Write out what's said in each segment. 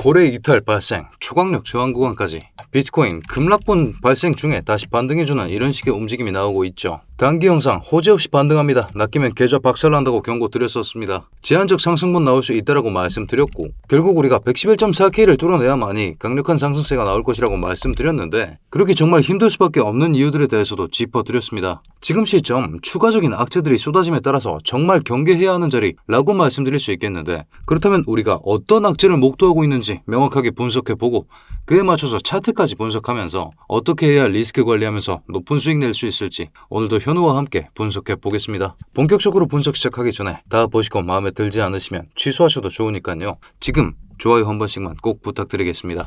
고래 이탈 발생, 초강력 저항 구간까지 비트코인 급락분 발생 중에 다시 반등해주는 이런 식의 움직임이 나오고 있죠. 단기 영상 호재 없이 반등합니다. 낚이면 계좌 박살난다고 경고 드렸었습니다. 제한적 상승분 나올 수 있다라고 말씀드렸고 결국 우리가 111.4K를 뚫어내야만이 강력한 상승세가 나올 것이라고 말씀드렸는데 그렇게 정말 힘들 수밖에 없는 이유들에 대해서도 짚어드렸습니다. 지금 시점 추가적인 악재들이 쏟아짐에 따라서 정말 경계해야 하는 자리라고 말씀드릴 수 있겠는데 그렇다면 우리가 어떤 악재를 목도하고 있는지 명확하게 분석해보고 그에 맞춰서 차트까지 분석하면서 어떻게 해야 리스크 관리하면서 높은 수익 낼 수 있을지 오늘도 현우와 함께 분석해 보겠습니다. 본격적으로 분석 시작하기 전에 다 보시고 마음에 들지 않으시면 취소하셔도 좋으니까요. 지금 좋아요 한 번씩만 꼭 부탁드리겠습니다.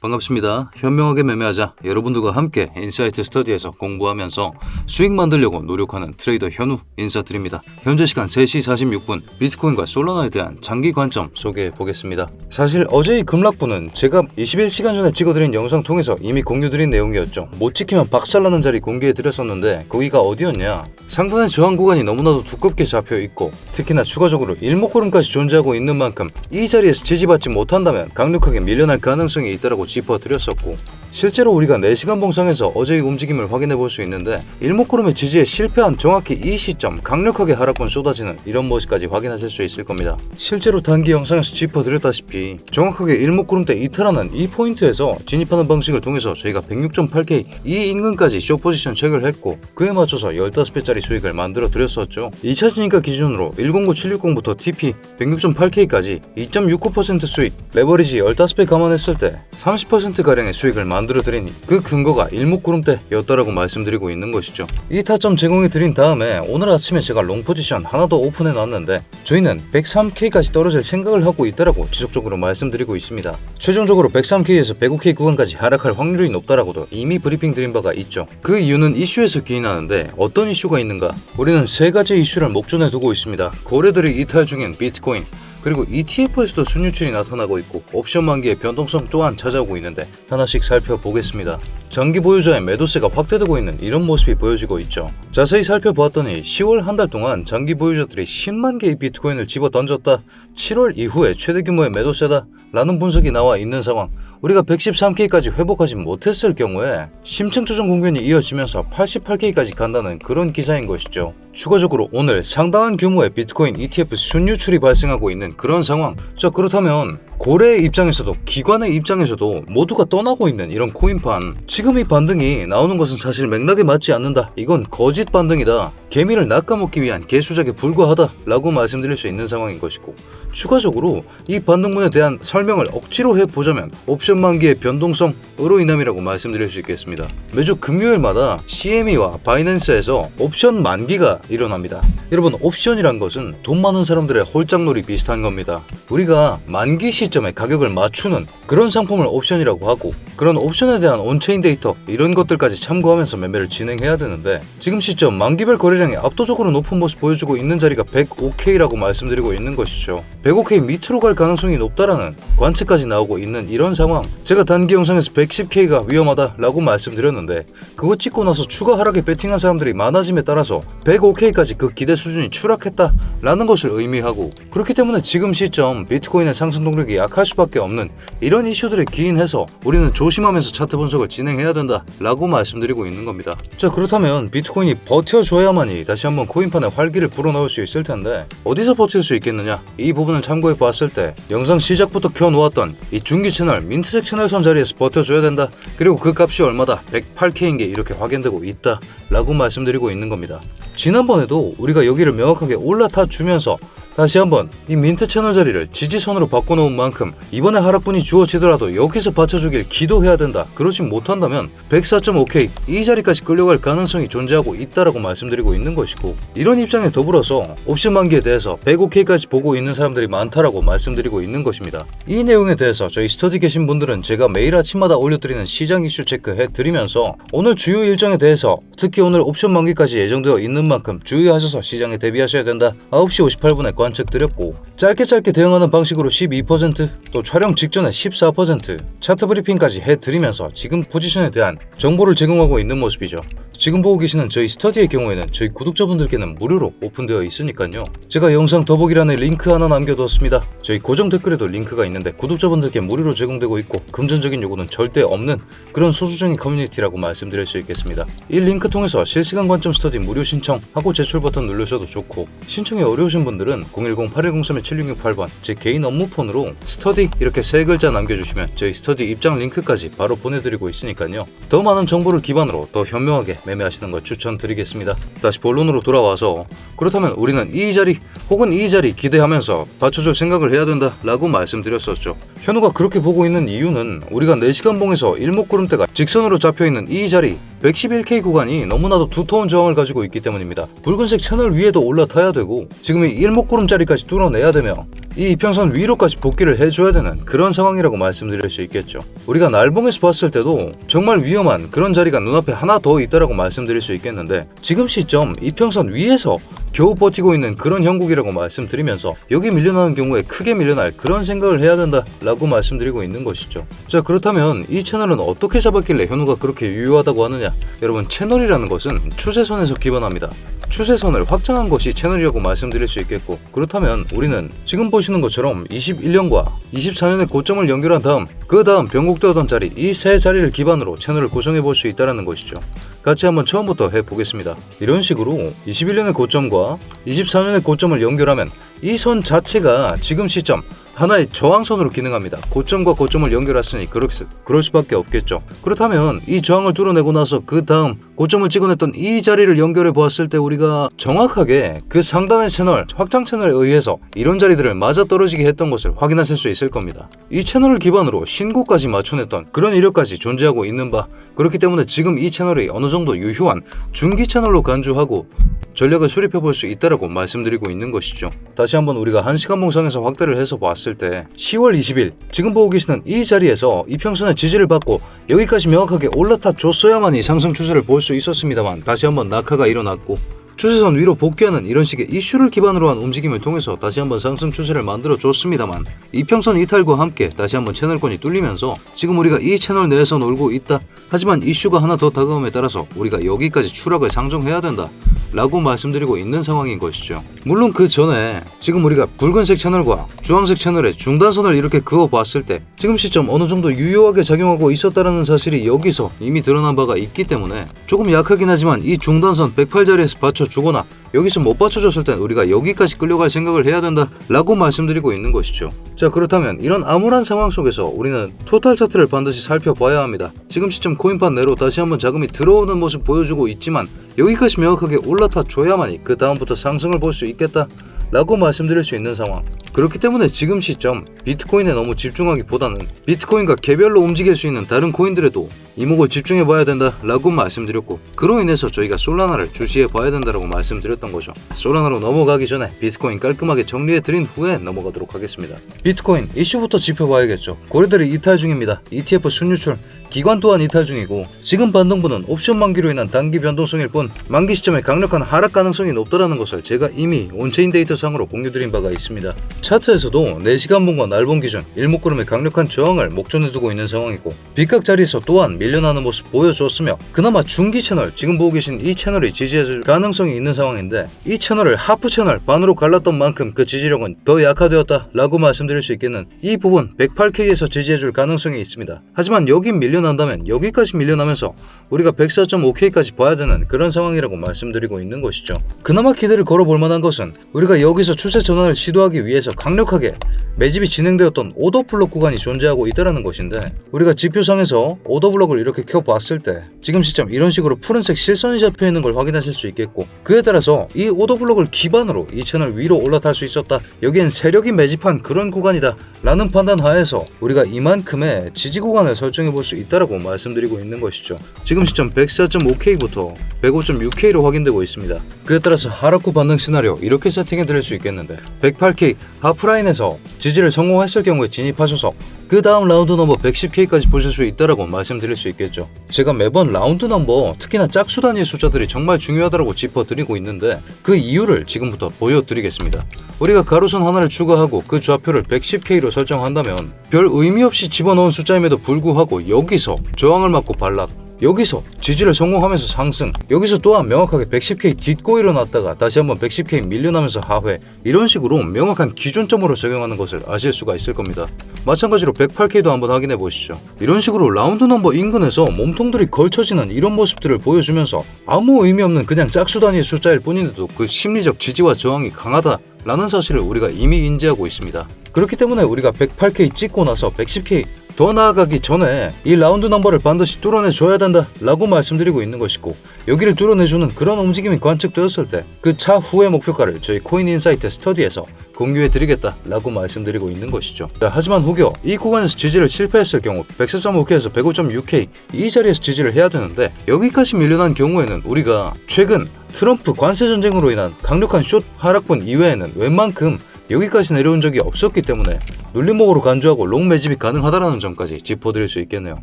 반갑습니다. 현명하게 매매하자 여러분들과 함께 인사이트 스터디에서 공부하면서 수익 만들려고 노력하는 트레이더 현우 인사드립니다. 현재 시간 3시 46분 비트코인과 솔라나에 대한 장기 관점 소개해 보겠습니다. 사실 어제의 급락분은 제가 21시간 전에 찍어드린 영상 통해서 이미 공유드린 내용이었죠. 못 지키면 박살나는 자리 공개해 드렸었는데 거기가 어디였냐? 상단의 저항 구간이 너무나도 두껍게 잡혀 있고 특히나 추가적으로 일목구름까지 존재하고 있는 만큼 이 자리에서 지지받지 못한다면 강력하게 밀려날 가능성이 있다고 짚어드렸었고 실제로 우리가 4시간 봉상에서 어제의 움직임을 확인해 볼 수 있는데 일목구름의 지지에 실패한 정확히 이 시점 강력하게 하락권 쏟아지는 이런 모습까지 확인하실 수 있을 겁니다. 실제로 단기 영상에서 짚어드렸다시피 정확하게 일목구름대 이탈하는 이 포인트에서 진입하는 방식을 통해서 저희가 106.8K 이 인근까지 쇼 포지션 체크를 했고 그에 맞춰서 15배짜리 수익을 만들어 드렸었죠. 2차 진입가 기준으로 109760부터 TP 106.8K까지 2.69% 수익 레버리지 15배 감안했을 때 30%가량의 수익을 만 들어 드리니 그 근거가 일목구름대였다라고 말씀드리고 있는 것이죠. 이 타점 제공해 드린 다음에 오늘 아침에 제가 롱 포지션 하나 더 오픈해 놨는데 저희는 103K까지 떨어질 생각을 하고 있다라고 지속적으로 말씀드리고 있습니다. 최종적으로 103K에서 105K 구간까지 하락할 확률이 높다라고도 이미 브리핑 드린 바가 있죠. 그 이유는 이슈에서 기인하는데 어떤 이슈가 있는가? 우리는 세 가지 이슈를 목전에 두고 있습니다. 고래들이 이탈 중인 비트코인, 그리고 ETF에서도 순유출이 나타나고 있고 옵션 만기의 변동성 또한 찾아오고 있는데 하나씩 살펴보겠습니다. 장기 보유자의 매도세가 확대되고 있는 이런 모습이 보여지고 있죠. 자세히 살펴보았더니 10월 한 달 동안 장기 보유자들이 10만 개의 비트코인을 집어 던졌다. 7월 이후에 최대 규모의 매도세다. 라는 분석이 나와 있는 상황. 우리가 113K까지 회복하지 못했을 경우에 심층 조정 공변이 이어지면서 88K까지 간다는 그런 기사인 것이죠. 추가적으로 오늘 상당한 규모의 비트코인 ETF 순유출이 발생하고 있는 그런 상황. 자 그렇다면 고래의 입장에서도 기관의 입장에서도 모두가 떠나고 있는 이런 코인판 지금 이 반등이 나오는 것은 사실 맥락에 맞지 않는다 이건 거짓 반등이다 개미를 낚아먹기 위한 개수작에 불과하다 라고 말씀드릴 수 있는 상황인 것이고 추가적으로 이 반등문에 대한 설명을 억지로 해보자면 옵션 만기의 변동성으로 인함이라고 말씀드릴 수 있겠습니다. 매주 금요일마다 CME와 바이낸스에서 옵션 만기가 일어납니다. 여러분 옵션이란 것은 돈 많은 사람들의 홀짝놀이 비슷한 겁니다. 우리가 만기 시 시점에 가격을 맞추는 그런 상품을 옵션이라고 하고 그런 옵션에 대한 온체인 데이터 이런 것들까지 참고하면서 매매를 진행해야 되는데 지금 시점 만기별 거래량이 압도적으로 높은 모습 보여주고 있는 자리가 105K라고 말씀드리고 있는 것이죠 105K 밑으로 갈 가능성이 높다라는 관측까지 나오고 있는 이런 상황. 제가 단기 영상에서 110K가 위험하다 라고 말씀드렸는데 그거 찍고 나서 추가 하락에 베팅한 사람들이 많아짐에 따라서 105K까지 그 기대 수준이 추락했다 라는 것을 의미하고 그렇기 때문에 지금 시점 비트코인의 상승 동력이 약할 수밖에 없는 이런 이슈들에 기인해서 우리는 조심하면서 차트 분석을 진행해야 된다 라고 말씀드리고 있는 겁니다. 자 그렇다면 비트코인이 버텨줘야만이 다시 한번 코인판에 활기를 불어넣을 수 있을 텐데 어디서 버틸 수 있겠느냐? 이 부분 을 참고해 봤을 때 영상 시작부터 켜놓았던 이 중기 채널 민트색 채널선 자리에서 버텨줘야 된다. 그리고 그 값이 얼마다? 108K인 게 이렇게 확인되고 있다 라고 말씀드리고 있는 겁니다. 지난번에도 우리가 여기를 명확하게 올라타 주면서 다시 한번 이 민트 채널 자리를 지지선으로 바꿔놓은 만큼 이번에 하락분이 주어지더라도 여기서 받쳐주길 기도해야 된다. 그러지 못한다면 104.5K 이 자리까지 끌려갈 가능성이 존재하고 있다라고 말씀드리고 있는 것이고 이런 입장에 더불어서 옵션 만기에 대해서 105K까지 보고 있는 사람들이 많다라고 말씀드리고 있는 것입니다. 이 내용에 대해서 저희 스터디 계신 분들은 제가 매일 아침마다 올려드리는 시장 이슈 체크해 드리면서 오늘 주요 일정에 대해서 특히 오늘 옵션 만기까지 예정되어 있는 만큼 주의하셔서 시장에 대비하셔야 된다. 9시 58분에 관 관측드렸고 짧게 짧게 대응하는 방식으로 12%또 촬영 직전에 14% 차트 브리핑까지 해드리면서 지금 포지션에 대한 정보를 제공하고 있는 모습이죠. 지금 보고 계시는 저희 스터디의 경우에는 저희 구독자분들께는 무료로 오픈되어 있으니까요. 제가 영상 더보기란에 링크 하나 남겨두었습니다. 저희 고정 댓글에도 링크가 있는데 구독자분들께 무료로 제공되고 있고 금전적인 요구는 절대 없는 그런 소수정의 커뮤니티라고 말씀드릴 수 있겠습니다. 이 링크 통해서 실시간 관점 스터디 무료 신청 하고 제출 버튼 누르셔도 좋고 신청이 어려우신 분들은 010-8103-7668번 제 개인 업무 폰으로 스터디 이렇게 세 글자 남겨주시면 저희 스터디 입장 링크까지 바로 보내드리고 있으니까요. 더 많은 정보를 기반으로 더 현명하게 매매하시는 걸 추천드리겠습니다. 다시 본론으로 돌아와서 그렇다면 우리는 이 자리 혹은 이 자리 기대하면서 받쳐줄 생각을 해야 된다 라고 말씀드렸었죠. 현우가 그렇게 보고 있는 이유는 우리가 4시간 봉에서 일목구름대가 직선으로 잡혀있는 이 자리 111K 구간이 너무나도 두터운 저항을 가지고 있기 때문입니다. 붉은색 채널 위에도 올라타야 되고 지금 이 일목구름짜리까지 뚫어내야 되며 이 이평선 위로까지 복귀를 해줘야 되는 그런 상황이라고 말씀드릴 수 있겠죠. 우리가 날봉에서 봤을 때도 정말 위험한 그런 자리가 눈앞에 하나 더 있다라고 말씀드릴 수 있겠는데 지금 시점 이평선 위에서 겨우 버티고 있는 그런 형국이라고 말씀드리면서 여기 밀려나는 경우에 크게 밀려날 그런 생각을 해야 된다 라고 말씀드리고 있는 것이죠. 자 그렇다면 이 채널은 어떻게 잡았길래 현우가 그렇게 유효하다고 하느냐? 여러분 채널이라는 것은 추세선에서 기반합니다. 추세선을 확장한 것이 채널이라고 말씀드릴 수 있겠고 그렇다면 우리는 지금 보시는 것처럼 21년과 24년의 고점을 연결한 다음 그 다음 변곡되었던 자리 이 세 자리를 기반으로 채널을 구성해 볼 수 있다는 것이죠. 같이 한번 처음부터 해보겠습니다. 이런 식으로 21년의 고점과 24년의 고점을 연결하면 이 선 자체가 지금 시점 하나의 저항선으로 기능합니다. 고점과 고점을 연결했으니 그럴, 수밖에 없겠죠. 그렇다면 이 저항을 뚫어내고 나서 그 다음 고점을 찍어냈던 이 자리를 연결해 보았을 때 우리가 정확하게 그 상단의 채널, 확장 채널에 의해서 이런 자리들을 맞아 떨어지게 했던 것을 확인하실 수 있을 겁니다. 이 채널을 기반으로 신고까지 맞춰냈던 그런 이력까지 존재하고 있는 바 그렇기 때문에 지금 이 채널이 어느 정도 유효한 중기 채널로 간주하고 전략을 수립해 볼 수 있다라고 말씀드리고 있는 것이죠. 다시 한번 우리가 한 시간 봉상에서 확대를 해서 봤을 때 10월 20일 지금 보고 계시는 이 자리에서 이평선의 지지를 받고 여기까지 명확하게 올라타 줬어야만 이 상승 추세를 볼수 있었습니다만 다시 한번 낙하가 일어났고 추세선 위로 복귀하는 이런 식의 이슈를 기반으로 한 움직임을 통해서 다시 한번 상승 추세를 만들어 줬습니다만 이평선 이탈과 함께 다시 한번 채널권이 뚫리면서 지금 우리가 이 채널 내에서 놀고 있다. 하지만 이슈가 하나 더 다가옴에 따라서 우리가 여기까지 추락을 상정해야 된다. 라고 말씀드리고 있는 상황인 것이죠. 물론 그 전에 지금 우리가 붉은색 채널과 주황색 채널의 중단선을 이렇게 그어 봤을 때 지금 시점 어느 정도 유효하게 작용하고 있었다라는 사실이 여기서 이미 드러난 바가 있기 때문에 조금 약하긴 하지만 이 중단선 108자리에서 받쳐 주거나 여기서 못 받쳐줬을 땐 우리가 여기까지 끌려갈 생각을 해야 된다 라고 말씀드리고 있는 것이죠. 자 그렇다면 이런 암울한 상황 속에서 우리는 토탈 차트를 반드시 살펴봐야 합니다. 지금 시점 코인판 내로 다시 한번 자금이 들어오는 모습 보여주고 있지만 여기까지 명확하게 올라타 줘야만이 그 다음부터 상승을 볼 수 있겠다. 라고 말씀드릴 수 있는 상황. 그렇기 때문에 지금 시점 비트코인에 너무 집중하기보다는 비트코인과 개별로 움직일 수 있는 다른 코인들에도 이목을 집중해 봐야 된다 라고 말씀드렸고 그로 인해서 저희가 솔라나를 주시해 봐야 된다라고 말씀드렸던 거죠. 솔라나로 넘어가기 전에 비트코인 깔끔하게 정리해 드린 후에 넘어가도록 하겠습니다. 비트코인 이슈부터 짚어봐야겠죠. 고래들이 이탈 중입니다. ETF 순유출 기관 또한 이탈 중이고 지금 반등분은 옵션 만기로 인한 단기 변동성일 뿐 만기 시점에 강력한 하락 가능성이 높다라는 것을 제가 이미 온체인 데이터 상으로 공유드린 바가 있습니다. 차트에서도 4시간 봉과 날봉 기준 일목구름의 강력한 저항을 목전에 두고 있는 상황이고 빗각 자리에서 또한 밀려나는 모습 보여주었으며 그나마 중기 채널 지금 보고 계신 이 채널이 지지해줄 가능성이 있는 상황인데 이 채널을 하프 채널 반으로 갈랐던 만큼 그 지지력은 더 약화되었다 라고 말씀드릴 수 있겠는 이 부분 108K에서 지지해줄 가능성이 있습니다. 하지만 여긴 밀려 난다면 여기까지 밀려나면서 우리가 104.5K까지 봐야 되는 그런 상황이라고 말씀드리고 있는 것이죠. 그나마 기대를 걸어볼 만한 것은 우리가 여기서 추세 전환을 시도하기 위해서 강력하게 매집이 진행되었던 오더블록 구간이 존재하고 있다는 것인데 우리가 지표상에서 오더블록을 이렇게 켜봤을 때 지금 시점 이런 식으로 푸른색 실선이 잡혀 있는 걸 확인하실 수 있겠고 그에 따라서 이 오더블록을 기반으로 이 채널 위로 올라탈 수 있었다 여기엔 세력이 매집한 그런 구간이다 라는 판단 하에서 우리가 이만큼의 지지 구간을 설정해 볼 수 있다 라고 말씀드리고 있는 것이죠. 지금 시점 104.5K부터 105.6K로 확인되고 있습니다 그에 따라서 하락 후 반등 시나리오 이렇게 세팅해 드릴 수 있겠는데 108K 하프라인에서 지지를 성공했을 경우에 진입하셔서 그 다음 라운드 넘버 110K까지 보실 수 있다라고 말씀드릴 수 있겠죠. 제가 매번 라운드 넘버 특히나 짝수 단위의 숫자들이 정말 중요하다고 짚어드리고 있는데 그 이유를 지금부터 보여드리겠습니다. 우리가 가로선 하나를 추가하고 그 좌표를 110K로 설정한다면 별 의미 없이 집어넣은 숫자임에도 불구하고 여기서 저항을 맞고 반락 여기서 지지를 성공하면서 상승 여기서 또한 명확하게 110K 딛고 일어났다가 다시 한번 110K 밀려나면서 하회 이런 식으로 명확한 기준점으로 적용하는 것을 아실 수가 있을 겁니다 마찬가지로 108K도 한번 확인해 보시죠 이런 식으로 라운드 넘버 인근에서 몸통들이 걸쳐지는 이런 모습들을 보여주면서 아무 의미 없는 그냥 짝수 단위의 숫자일 뿐인데도 그 심리적 지지와 저항이 강하다 라는 사실을 우리가 이미 인지하고 있습니다. 그렇기 때문에 우리가 108K 찍고 나서 110K 더 나아가기 전에 이 라운드 넘버를 반드시 뚫어내 줘야 된다 라고 말씀드리고 있는 것이고 여기를 뚫어내주는 그런 움직임이 관측되었을 때 그 차후의 목표가를 저희 코인 인사이트 스터디에서 공유해 드리겠다 라고 말씀드리고 있는 것이죠. 자, 하지만 혹여 이 구간에서 지지를 실패했을 경우 104.5K에서 105.6K 이 자리에서 지지를 해야 되는데 여기까지 밀려난 경우에는 우리가 최근 트럼프 관세 전쟁으로 인한 강력한 숏 하락분 이외에는 웬만큼 여기까지 내려온 적이 없었기 때문에 눌림목으로 간주하고 롱 매집이 가능하다는 점까지 짚어드릴 수 있겠네요.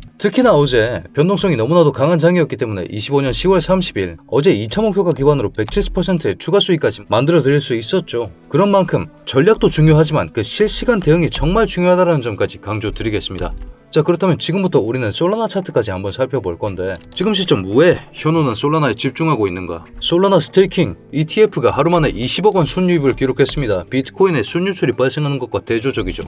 특히나 어제 변동성이 너무나도 강한 장이었기 때문에 25년 10월 30일 어제 2차 목표가 기반으로 170%의 추가 수익까지 만들어 드릴 수 있었죠. 그런 만큼 전략도 중요하지만 그 실시간 대응이 정말 중요하다는 점까지 강조드리겠습니다. 자 그렇다면 지금부터 우리는 솔라나 차트까지 한번 살펴볼 건데 지금 시점 왜 현우는 솔라나에 집중하고 있는가? 솔라나 스테이킹 ETF가 하루 만에 20억 원 순유입을 기록했습니다. 비트코인의 순유출이 발생하는 것과 대조적이죠.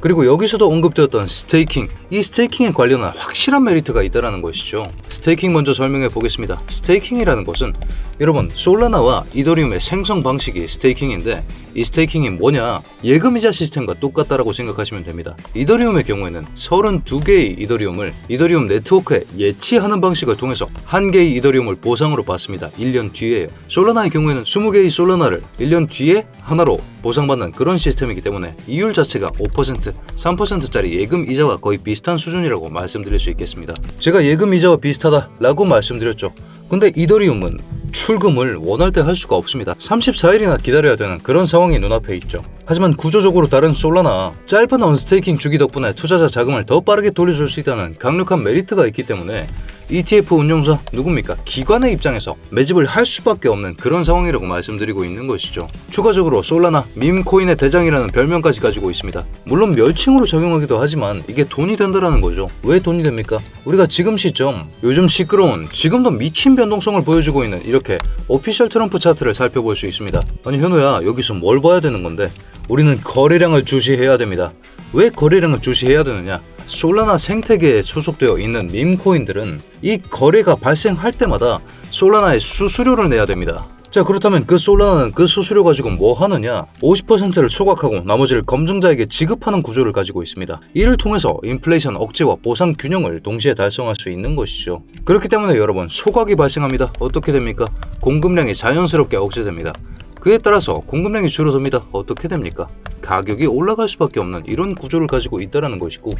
그리고 여기서도 언급되었던 스테이킹 이 스테이킹에 관련한 확실한 메리트가 있다는 것이죠. 스테이킹 먼저 설명해 보겠습니다. 스테이킹이라는 것은 여러분 솔라나와 이더리움의 생성 방식이 스테이킹인데 이 스테이킹이 뭐냐? 예금이자 시스템과 똑같다라고 생각하시면 됩니다. 이더리움의 경우에는 32개의 이더리움을 이더리움 네트워크에 예치하는 방식을 통해서 한 개의 이더리움을 보상으로 받습니다. 1년 뒤에요. 솔라나의 경우에는 20개의 솔라나를 1년 뒤에 하나로 보상받는 그런 시스템이기 때문에 이율 자체가 5% 3%짜리 예금 이자와 거의 비슷한 수준이라고 말씀드릴 수 있겠습니다 제가 예금 이자와 비슷하다라고 말씀드렸죠 근데 이더리움은 출금을 원할 때 할 수가 없습니다. 34일이나 기다려야 되는 그런 상황이 눈앞에 있죠. 하지만 구조적으로 다른 솔라나 짧은 언스테이킹 주기 덕분에 투자자 자금을 더 빠르게 돌려줄 수 있다는 강력한 메리트가 있기 때문에 ETF 운용사 누굽니까? 기관의 입장에서 매집을 할 수밖에 없는 그런 상황이라고 말씀드리고 있는 것이죠. 추가적으로 솔라나 밈코인의 대장이라는 별명까지 가지고 있습니다. 물론 멸칭으로 적용하기도 하지만 이게 돈이 된다라는 거죠. 왜 돈이 됩니까? 우리가 지금 시점 요즘 시끄러운 지금도 미친 변동성을 보여주고 있는 이렇게 오피셜 트럼프 차트를 살펴볼 수 있습니다. 아니 현우야 여기서 뭘 봐야 되는 건데 우리는 거래량을 주시해야 됩니다. 왜 거래량을 주시해야 되느냐? 솔라나 생태계에 소속되어 있는 밈코인들은 이 거래가 발생할 때마다 솔라나의 수수료를 내야 됩니다. 자 그렇다면 그 솔라나는 그 수수료 가지고 뭐 하느냐? 50%를 소각하고 나머지를 검증자에게 지급하는 구조를 가지고 있습니다. 이를 통해서 인플레이션 억제와 보상 균형을 동시에 달성할 수 있는 것이죠. 그렇기 때문에 여러분 소각이 발생합니다. 어떻게 됩니까? 공급량이 자연스럽게 억제됩니다. 그에 따라서 공급량이 줄어듭니다. 어떻게 됩니까? 가격이 올라갈 수밖에 없는 이런 구조를 가지고 있다는 것이고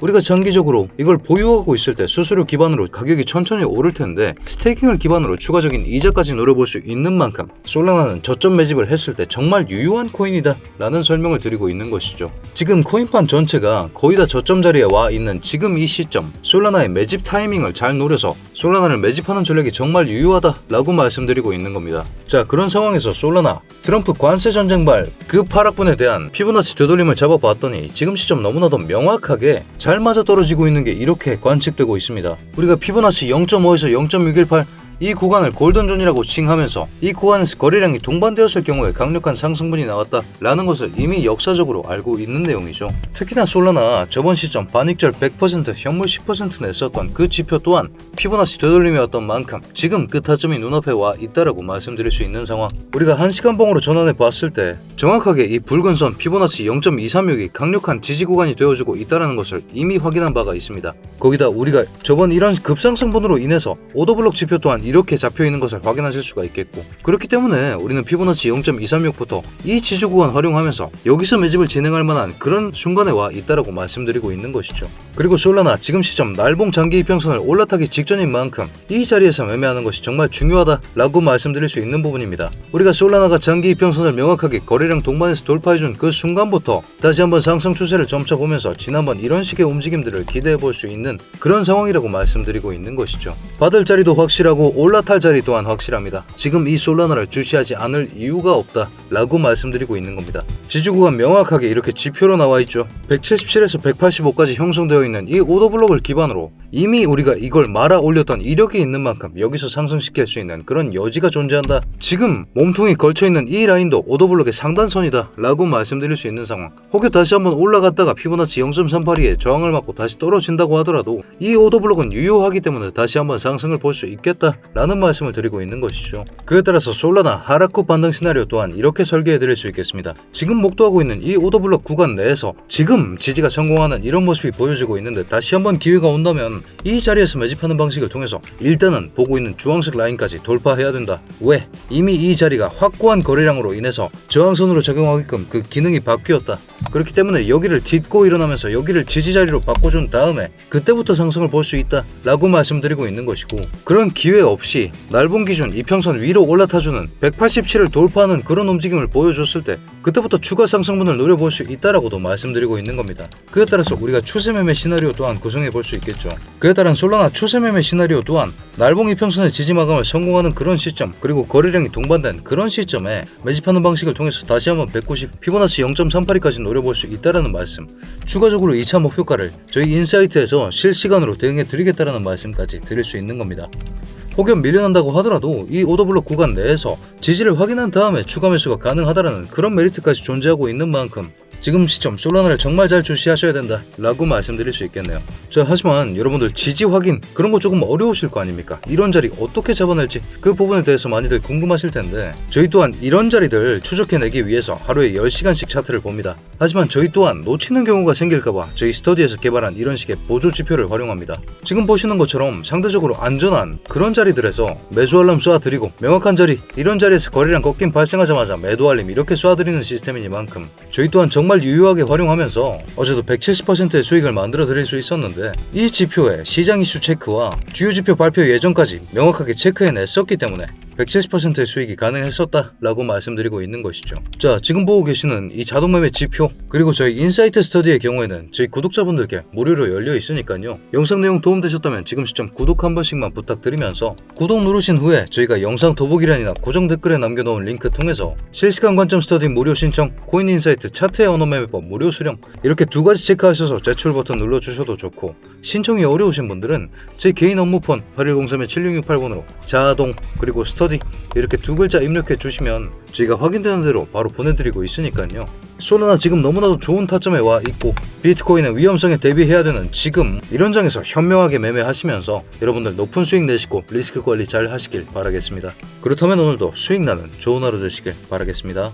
우리가 장기적으로 이걸 보유하고 있을 때 수수료 기반으로 가격이 천천히 오를 텐데 스테이킹을 기반으로 추가적인 이자까지 노려볼 수 있는 만큼 솔라나는 저점 매집을 했을 때 정말 유효한 코인이다 라는 설명을 드리고 있는 것이죠. 지금 코인판 전체가 거의 다 저점 자리에 와 있는 지금 이 시점 솔라나의 매집 타이밍을 잘 노려서 솔라나를 매집하는 전략이 정말 유효하다 라고 말씀드리고 있는 겁니다. 자 그런 상황에서 솔라나 트럼프 관세 전쟁발 그 파락분에 대한 피부나치 되돌림을 잡아봤더니 지금 시점 너무나도 명확하게 잘 맞아 떨어지고 있는 게 이렇게 관측되고 있습니다. 우리가 피보나치 0.5에서 0.618 이 구간을 골든존이라고 칭하면서 이 구간에서 거래량이 동반되었을 경우에 강력한 상승분이 나왔다라는 것을 이미 역사적으로 알고 있는 내용이죠. 특히나 솔라나 저번 시점 반익절 100% 현물 10% 냈었던 그 지표 또한 피보나치 되돌림이었던 만큼 지금 그 타점이 눈앞에 와 있다라고 말씀드릴 수 있는 상황. 우리가 1시간 봉으로 전환해 봤을 때 정확하게 이 붉은 선 피보나치 0.236이 강력한 지지 구간이 되어주고 있다는 것을 이미 확인한 바가 있습니다. 거기다 우리가 저번 이런 급상승분으로 인해서 오더블록 지표 또한 이렇게 잡혀 있는 것을 확인하실 수가 있겠고 그렇기 때문에 우리는 피보나치 0.236부터 이 지지 구간 활용하면서 여기서 매집을 진행할 만한 그런 순간에 와 있다라고 말씀드리고 있는 것이죠. 그리고 솔라나 지금 시점 날봉 장기 이평선을 올라타기 직전인 만큼 이 자리에서 매매하는 것이 정말 중요하다라고 말씀드릴 수 있는 부분입니다. 우리가 솔라나가 장기 이평선을 명확하게 거래량 동반에서 돌파해준 그 순간부터 다시 한번 상승 추세를 점쳐 보면서 지난번 이런 식의 움직임들을 기대해 볼 수 있는 그런 상황이라고 말씀드리고 있는 것이죠. 받을 자리도 확실하고 올라탈 자리 또한 확실합니다. 지금 이 솔라나를 주시하지 않을 이유가 없다 라고 말씀드리고 있는 겁니다. 지지구간 명확하게 이렇게 지표로 나와 있죠. 177에서 185까지 형성되어 있는 이 오더블록을 기반으로 이미 우리가 이걸 말아 올렸던 이력이 있는 만큼 여기서 상승시킬 수 있는 그런 여지가 존재한다. 지금 몸통이 걸쳐있는 이 라인도 오더블록의 상단선이다 라고 말씀드릴 수 있는 상황. 혹여 다시 한번 올라갔다가 피보나치 0.382에 저항을 맞고 다시 떨어진다고 하더라도 이 오더블록은 유효하기 때문에 다시 한번 상승을 볼 수 있겠다 라는 말씀을 드리고 있는 것이죠. 그에 따라서 솔라나 하락후 반등 시나리오 또한 이렇게 설계해 드릴 수 있겠습니다. 지금 목도하고 있는 이 오더블록 구간 내에서 지금 지지가 성공하는 이런 모습이 보여지고 있는데 다시 한번 기회가 온다면 이 자리에서 매집하는 방식을 통해서 일단은 보고 있는 주황색 라인까지 돌파해야 된다. 왜? 이미 이 자리가 확고한 거래량으로 인해서 저항선으로 작용하게끔 그 기능이 바뀌었다. 그렇기 때문에 여기를 딛고 일어나면서 여기를 지지 자리로 바꿔준 다음에 그때부터 상승을 볼 수 있다 라고 말씀드리고 있는 것이고 그런 기회 없이 날봉 기준 이평선 위로 올라타주는 187을 돌파하는 그런 움직임을 보여줬을 때 그때부터 추가 상승분을 노려볼 수 있다라고도 말씀드리고 있는 겁니다. 그에 따라서 우리가 추세 매매 시나리오 또한 구성해 볼 수 있겠죠. 그에 따른 솔라나 추세 매매 시나리오 또한 날봉 이평선의 지지 마감을 성공하는 그런 시점 그리고 거래량이 동반된 그런 시점에 매집하는 방식을 통해서 다시 한번 190 피보나치 0.38까지 노려볼 수 있다라는 말씀. 추가적으로 2차 목표가를 저희 인사이트에서 실시간으로 대응해 드리겠다라는 말씀까지 드릴 수 있는 겁니다. 혹여 밀려난다고 하더라도 이 오더블록 구간 내에서 지지를 확인한 다음에 추가 매수가 가능하다라는 그런 메리트까지 존재하고 있는 만큼 지금 시점 솔라나를 정말 잘 주시하셔야 된다 라고 말씀드릴 수 있겠네요. 자 하지만 여러분들 지지 확인 그런 거 조금 어려우실 거 아닙니까? 이런 자리 어떻게 잡아낼지 그 부분에 대해서 많이들 궁금하실 텐데 저희 또한 이런 자리들 추적해내기 위해서 하루에 10시간씩 차트를 봅니다. 하지만 저희 또한 놓치는 경우가 생길까봐 저희 스터디에서 개발한 이런 식의 보조 지표를 활용합니다. 지금 보시는 것처럼 상대적으로 안전한 그런 자리들에서 매수 알람 쏴드리고 명확한 자리 이런 자리에서 거래량 꺾임 발생하자마자 매도 알림 이렇게 쏴드리는 시스템이니만큼 저희 또한 정말 유효하게 활용하면서 어제도 170%의 수익을 만들어 드릴 수 있었는데 이 지표에 시장 이슈 체크와 주요 지표 발표 예정까지 명확하게 체크해냈었기 때문에 170%의 수익이 가능했었다라고 말씀드리고 있는 것이죠. 자, 지금 보고 계시는 이 자동 매매 지표 그리고 저희 인사이트 스터디의 경우에는 저희 구독자분들께 무료로 열려 있으니까요. 영상 내용 도움되셨다면 지금 시점 구독 한 번씩만 부탁드리면서 구독 누르신 후에 저희가 영상 더보기란이나 고정 댓글에 남겨놓은 링크 통해서 실시간 관점 스터디 무료 신청, 코인 인사이트 차트의 언어 매매법 무료 수령 이렇게 두 가지 체크하셔서 제출 버튼 눌러주셔도 좋고 신청이 어려우신 분들은 제 개인 업무폰 8103-7668번으로 자동 그리고 스터디 이렇게 두 글자 입력해 주시면 저희가 확인되는 대로 바로 보내드리고 있으니까요. 솔라나 지금 너무나도 좋은 타점에 와 있고 비트코인의 위험성에 대비해야 되는 지금 이런 장에서 현명하게 매매하시면서 여러분들 높은 수익 내시고 리스크 관리 잘 하시길 바라겠습니다. 그렇다면 오늘도 수익 나는 좋은 하루 되시길 바라겠습니다.